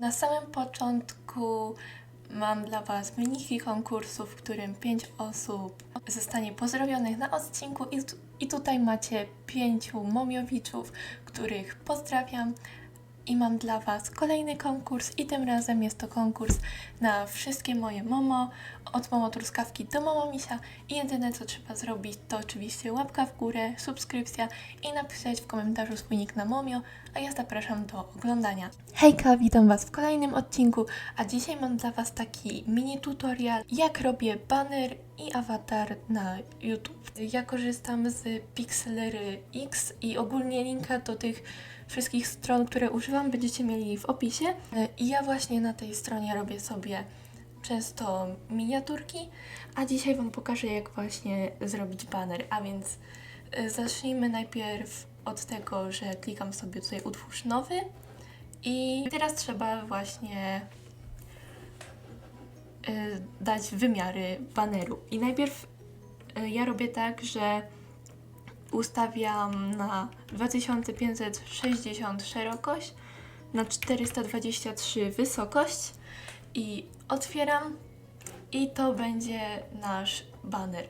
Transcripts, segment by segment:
Na samym początku mam dla Was miniki konkursu, w którym 5 osób zostanie pozdrowionych na odcinku i, i tutaj macie pięciu momiowiczów, których pozdrawiam. I mam dla Was kolejny konkurs i tym razem jest to konkurs na wszystkie moje momo, od momo truskawki do momo misia i jedyne co trzeba zrobić to oczywiście łapka w górę, subskrypcja i napisać w komentarzu swój nick na momio, a ja zapraszam do oglądania. Hejka, witam Was w kolejnym odcinku, a dzisiaj mam dla Was taki mini tutorial, jak robię banner i awatar na YouTube. Ja korzystam z Pixelery X i ogólnie linka do tych wszystkich stron, które używam, będziecie mieli w opisie. I ja właśnie na tej stronie robię sobie często miniaturki, a dzisiaj Wam pokażę, jak właśnie zrobić banner. A więc y, zacznijmy najpierw od tego, że klikam sobie tutaj utwórz nowy i teraz trzeba właśnie y, dać wymiary baneru. I najpierw ja robię tak, że ustawiam na 2560 szerokość, na 423 wysokość i otwieram i to będzie nasz banner.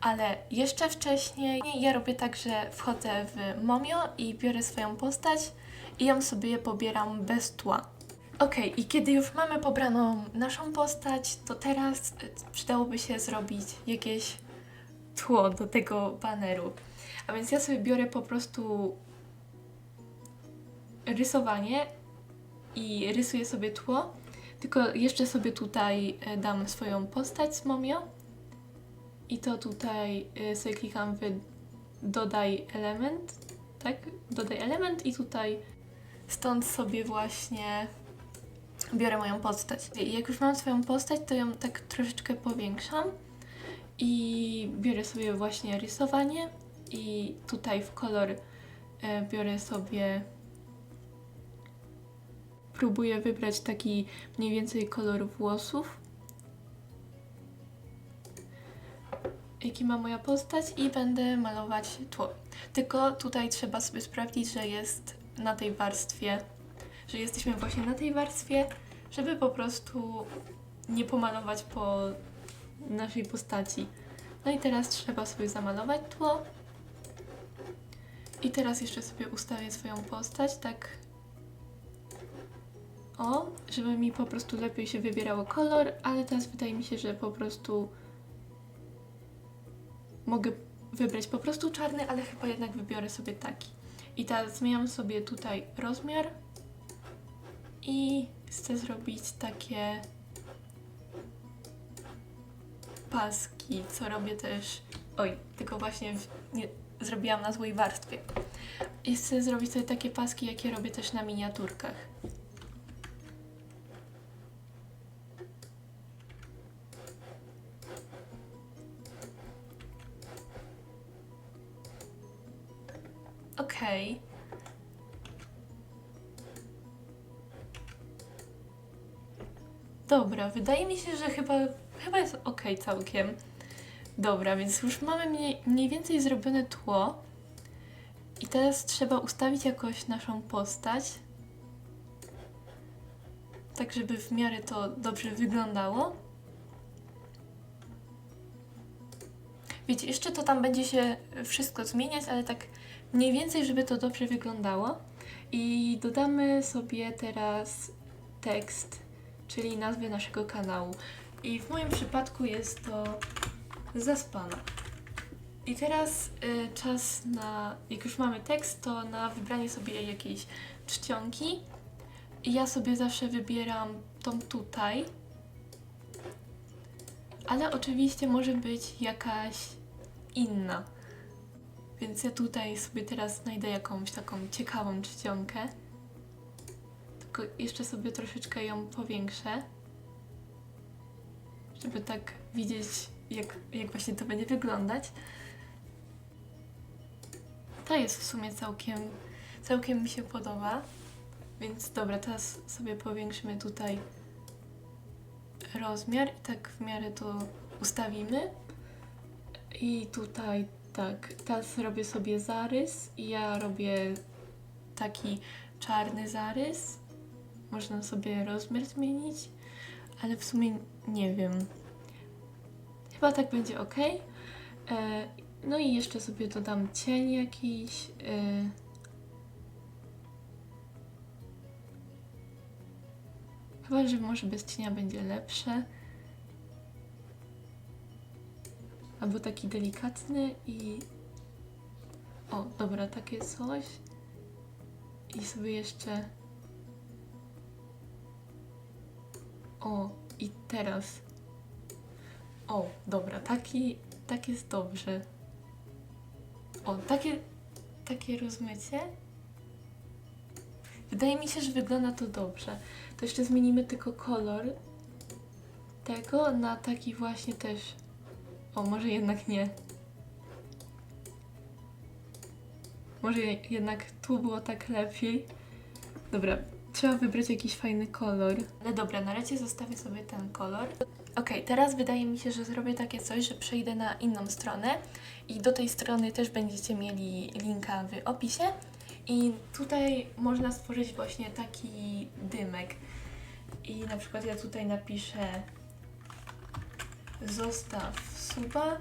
Ale jeszcze wcześniej ja robię tak, że wchodzę w Momio i biorę swoją postać i ją sobie pobieram bez tła. Ok, i kiedy już mamy pobraną naszą postać, to teraz y, przydałoby się zrobić jakieś tło do tego baneru. A więc ja sobie biorę po prostu rysowanie i rysuję sobie tło. Tylko jeszcze sobie tutaj e, dam swoją postać z Momio. I to tutaj e, sobie klikam w dodaj element. Tak? Dodaj element i tutaj stąd sobie właśnie biorę moją postać. I jak już mam swoją postać, to ją tak troszeczkę powiększam i biorę sobie właśnie rysowanie i tutaj w kolor e, biorę sobie próbuję wybrać taki mniej więcej kolor włosów jaki ma moja postać i będę malować tło. Tylko tutaj trzeba sobie sprawdzić, że jest na tej warstwie, że jesteśmy właśnie na tej warstwie, żeby po prostu nie pomalować po naszej postaci. No i teraz trzeba sobie zamalować tło. I teraz jeszcze sobie ustawię swoją postać, tak. O, żeby mi po prostu lepiej się wybierało kolor, ale teraz wydaje mi się, że po prostu mogę wybrać po prostu czarny, ale chyba jednak wybiorę sobie taki. I teraz zmieniam sobie tutaj rozmiar i chcę zrobić takie paski, co robię też. Oj, tylko właśnie w, nie, zrobiłam na złej warstwie. I chcę zrobić sobie takie paski, jakie robię też na miniaturkach. Okej. Dobra, wydaje mi się, że chyba, chyba jest ok całkiem. Dobra, więc już mamy mniej, mniej więcej zrobione tło. I teraz trzeba ustawić jakoś naszą postać. Tak, żeby w miarę to dobrze wyglądało. Wiecie, jeszcze to tam będzie się wszystko zmieniać, ale tak mniej więcej, żeby to dobrze wyglądało. I dodamy sobie teraz tekst, czyli nazwę naszego kanału. I w moim przypadku jest to zaspana. I teraz y, czas na, jak już mamy tekst, to na wybranie sobie jakiejś czcionki. I ja sobie zawsze wybieram tą tutaj. Ale oczywiście może być jakaś inna. Więc ja tutaj sobie teraz znajdę jakąś taką ciekawą czcionkę. Tylko jeszcze sobie troszeczkę ją powiększę. Żeby tak widzieć, jak, jak właśnie to będzie wyglądać. Ta jest w sumie całkiem, całkiem mi się podoba. Więc dobra, teraz sobie powiększymy tutaj rozmiar i tak w miarę to ustawimy. I tutaj tak, teraz robię sobie zarys i ja robię taki czarny zarys. można sobie rozmiar zmienić, ale w sumie nie wiem. Chyba tak będzie ok. E, no i jeszcze sobie dodam cień jakiś. E, chyba, że może bez cienia będzie lepsze. Albo taki delikatny i... O, dobra, takie coś. I sobie jeszcze... O, i teraz... O, dobra, taki, tak jest dobrze. O, takie, takie rozmycie. Wydaje mi się, że wygląda to dobrze. To jeszcze zmienimy tylko kolor tego na taki właśnie też. O, może jednak nie. Może je- jednak tu było tak lepiej. Dobra, trzeba wybrać jakiś fajny kolor. Ale dobra, na razie zostawię sobie ten kolor. Okej, teraz wydaje mi się, że zrobię takie coś, że przejdę na inną stronę i do tej strony też będziecie mieli linka w opisie. I tutaj można stworzyć właśnie taki dymek. I na przykład ja tutaj napiszę zostaw suba y,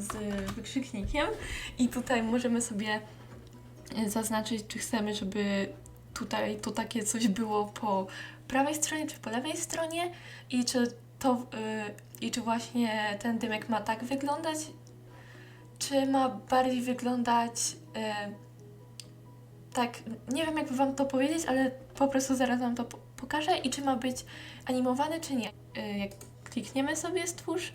z wykrzyknikiem i tutaj możemy sobie zaznaczyć, czy chcemy, żeby tutaj to takie coś było po prawej stronie, czy po lewej stronie? I czy to y, i czy właśnie ten dymek ma tak wyglądać, czy ma bardziej wyglądać y, tak, nie wiem jak wam to powiedzieć, ale po prostu zaraz wam to po- pokażę. I czy ma być animowany, czy nie. Y, Jak klikniemy sobie stwórz,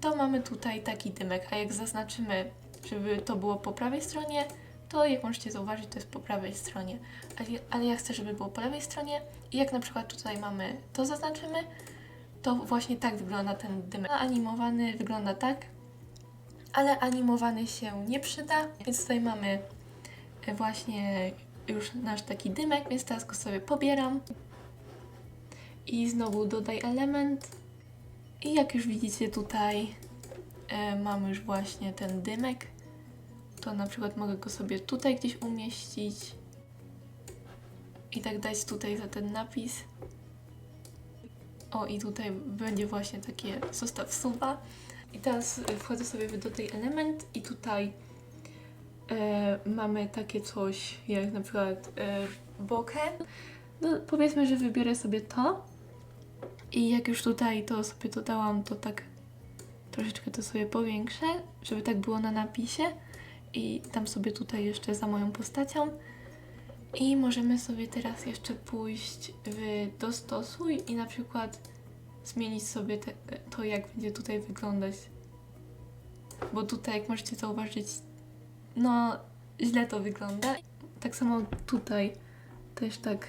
to mamy tutaj taki dymek, a jak zaznaczymy, żeby to było po prawej stronie, to jak możecie zauważyć, to jest po prawej stronie. Ale, ale ja chcę, żeby było po lewej stronie. I jak na przykład tutaj mamy, to zaznaczymy, to właśnie tak wygląda ten dymek. Animowany wygląda tak, ale animowany się nie przyda, więc tutaj mamy e, właśnie już nasz taki dymek, więc teraz go sobie pobieram. I znowu dodaj element. I jak już widzicie tutaj e, mamy już właśnie ten dymek to na przykład mogę go sobie tutaj gdzieś umieścić i tak dać tutaj za ten napis. O i tutaj będzie właśnie takie zostaw suba i teraz wchodzę sobie w dodaj element i tutaj e, mamy takie coś jak na przykład e, bokeh no powiedzmy, że wybiorę sobie to i jak już tutaj to sobie dodałam, to tak troszeczkę to sobie powiększę, żeby tak było na napisie i dam sobie tutaj jeszcze za moją postacią i możemy sobie teraz jeszcze pójść w dostosuj i na przykład zmienić sobie te, to, jak będzie tutaj wyglądać. Bo tutaj, jak możecie zauważyć, no źle to wygląda. Tak samo tutaj też tak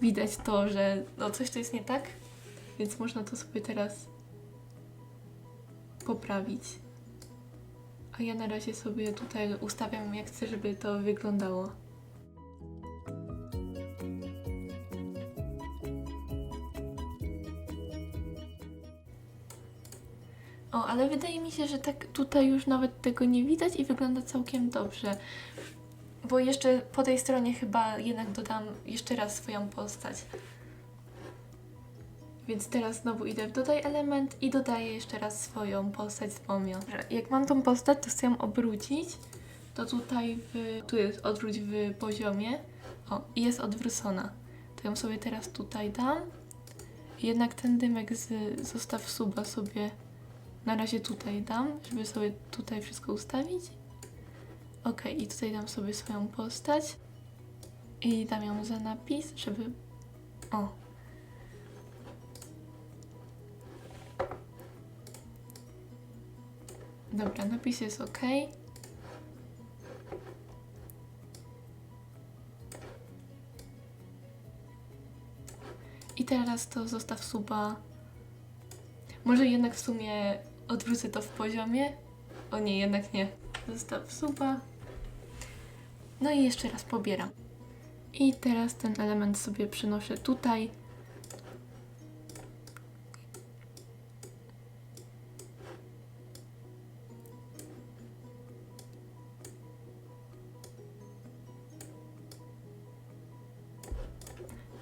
widać to, że no coś tu jest nie tak, więc można to sobie teraz poprawić. A ja na razie sobie tutaj ustawiam, jak chcę, żeby to wyglądało. O, ale wydaje mi się, że tak tutaj już nawet tego nie widać i wygląda całkiem dobrze. Bo jeszcze po tej stronie chyba jednak dodam jeszcze raz swoją postać. Więc teraz znowu idę w dodaj element i dodaję jeszcze raz swoją postać z Momio. Jak mam tą postać, to chcę ją obrócić, to tutaj w, tu jest odwróć w poziomie. O, i jest odwrócona. To ją sobie teraz tutaj dam. Jednak ten dymek z zostaw suba sobie na razie tutaj dam, żeby sobie tutaj wszystko ustawić. Ok, i tutaj dam sobie swoją postać i dam ją za napis, żeby. O. Dobra, napis jest ok. I teraz to zostaw suba. Może jednak w sumie odwrócę to w poziomie. O nie, jednak nie. Zostaw suba. No i jeszcze raz pobieram. I teraz ten element sobie przenoszę tutaj.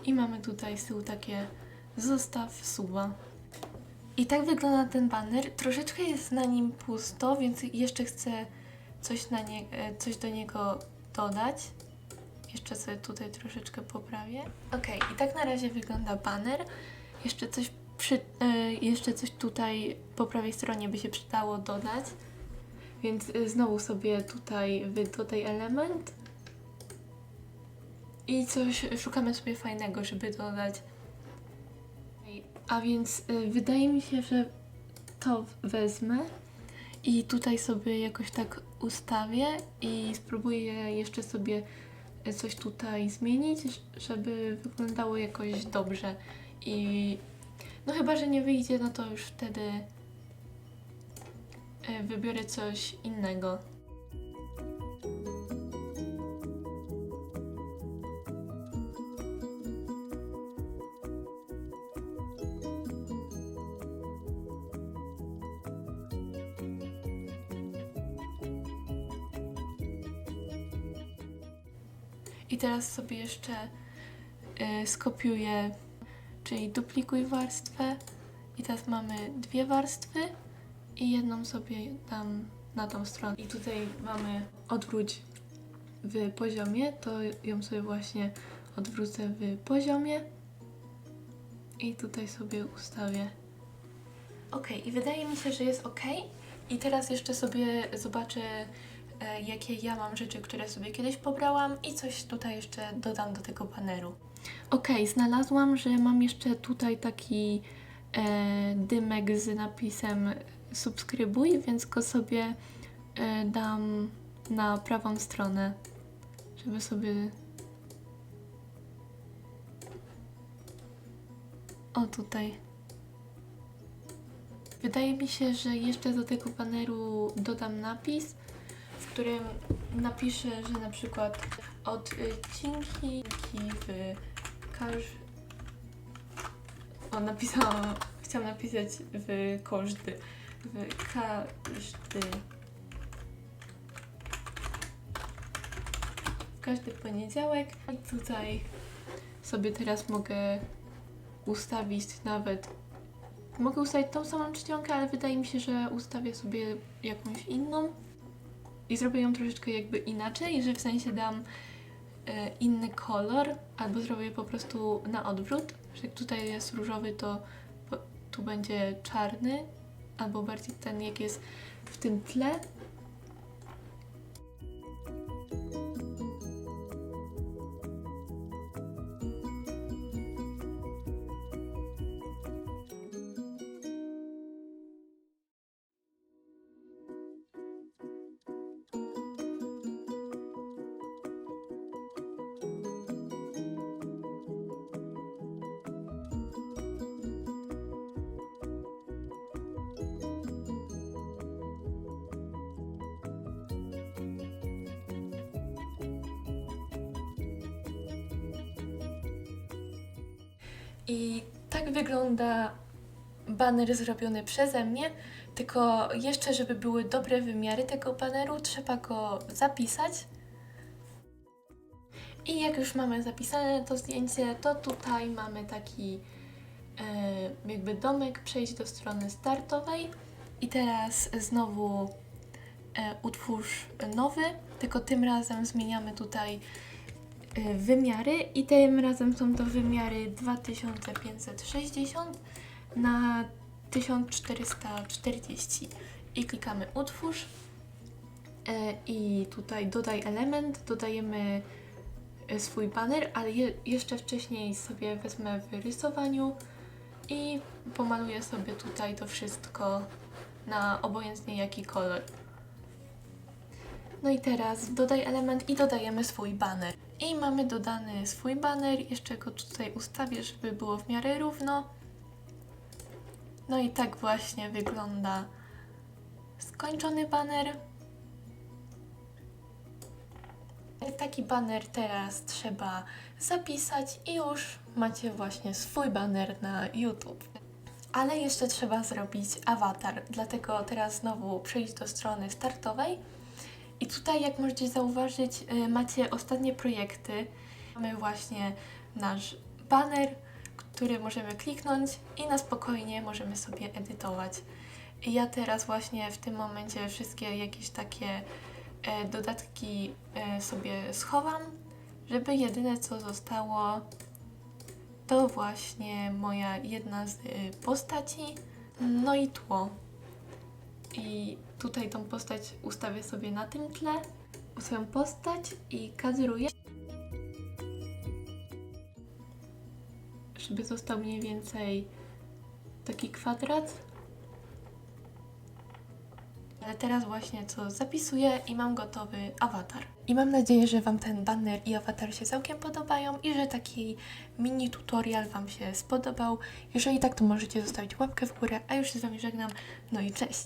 I mamy tutaj z tyłu takie zostaw suba. I tak wygląda ten banner. Troszeczkę jest na nim pusto, więc jeszcze chcę coś, na nie, e, coś do niego dodać. Jeszcze sobie tutaj troszeczkę poprawię. Ok, i tak na razie wygląda banner. Jeszcze coś, przy, e, jeszcze coś tutaj po prawej stronie by się przydało dodać. Więc e, znowu sobie tutaj dodaj element. I coś szukamy sobie fajnego, żeby dodać. A więc y, wydaje mi się, że to wezmę i tutaj sobie jakoś tak ustawię i spróbuję jeszcze sobie coś tutaj zmienić, żeby wyglądało jakoś dobrze. I no chyba, że nie wyjdzie, no to już wtedy y, wybiorę coś innego. I teraz sobie jeszcze y, skopiuję, czyli duplikuj warstwę. I teraz mamy dwie warstwy i jedną sobie dam na tą stronę. I tutaj mamy odwróć w poziomie, to ją sobie właśnie odwrócę w poziomie i tutaj sobie ustawię. Ok, i wydaje mi się, że jest ok. I teraz jeszcze sobie zobaczę, jakie ja mam rzeczy, które sobie kiedyś pobrałam i coś tutaj jeszcze dodam do tego baneru. Ok, znalazłam, że mam jeszcze tutaj taki e, dymek z napisem subskrybuj, więc go sobie e, dam na prawą stronę, żeby sobie... O, tutaj. Wydaje mi się, że jeszcze do tego baneru dodam napis, którym napiszę, że na przykład odcinki w każdym... O, napisałam, chciałam napisać w każdy, w każdy... W każdy poniedziałek. I tutaj sobie teraz mogę ustawić nawet Mogę ustawić tą samą czcionkę, ale wydaje mi się, że ustawię sobie jakąś inną i zrobię ją troszeczkę jakby inaczej, że w sensie dam e, inny kolor, albo zrobię po prostu na odwrót, że jak tutaj jest różowy, to tu będzie czarny, albo bardziej ten jak jest w tym tle. I tak wygląda baner zrobiony przeze mnie, tylko jeszcze, żeby były dobre wymiary tego baneru, trzeba go zapisać. I jak już mamy zapisane to zdjęcie, to tutaj mamy taki e, jakby domek, przejść do strony startowej. I teraz znowu e, utwórz nowy, tylko tym razem zmieniamy tutaj wymiary i tym razem są to wymiary 2560 na 1440 i klikamy utwórz e, i tutaj dodaj element, dodajemy e, swój banner, ale je, jeszcze wcześniej sobie wezmę w rysowaniu i pomaluję sobie tutaj to wszystko na obojętnie jaki kolor. No i teraz dodaj element i dodajemy swój banner. I mamy dodany swój banner, jeszcze go tutaj ustawię, żeby było w miarę równo. No i tak właśnie wygląda skończony banner. Taki banner teraz trzeba zapisać i już macie właśnie swój banner na YouTube. Ale jeszcze trzeba zrobić awatar, dlatego teraz znowu przejść do strony startowej. I tutaj, jak możecie zauważyć, y, macie ostatnie projekty. Mamy właśnie nasz baner, który możemy kliknąć i na spokojnie możemy sobie edytować. I ja teraz właśnie w tym momencie wszystkie jakieś takie e, dodatki e, sobie schowam, żeby jedyne co zostało to właśnie moja jedna z y, postaci, no i tło. I tutaj tą postać ustawię sobie na tym tle, swoją postać i kadruję, żeby został mniej więcej taki kwadrat. Ale teraz właśnie co zapisuję i mam gotowy awatar. I mam nadzieję, że Wam ten banner i awatar się całkiem podobają i że taki mini tutorial Wam się spodobał. Jeżeli tak, to możecie zostawić łapkę w górę, a już się z Wami żegnam. No i cześć!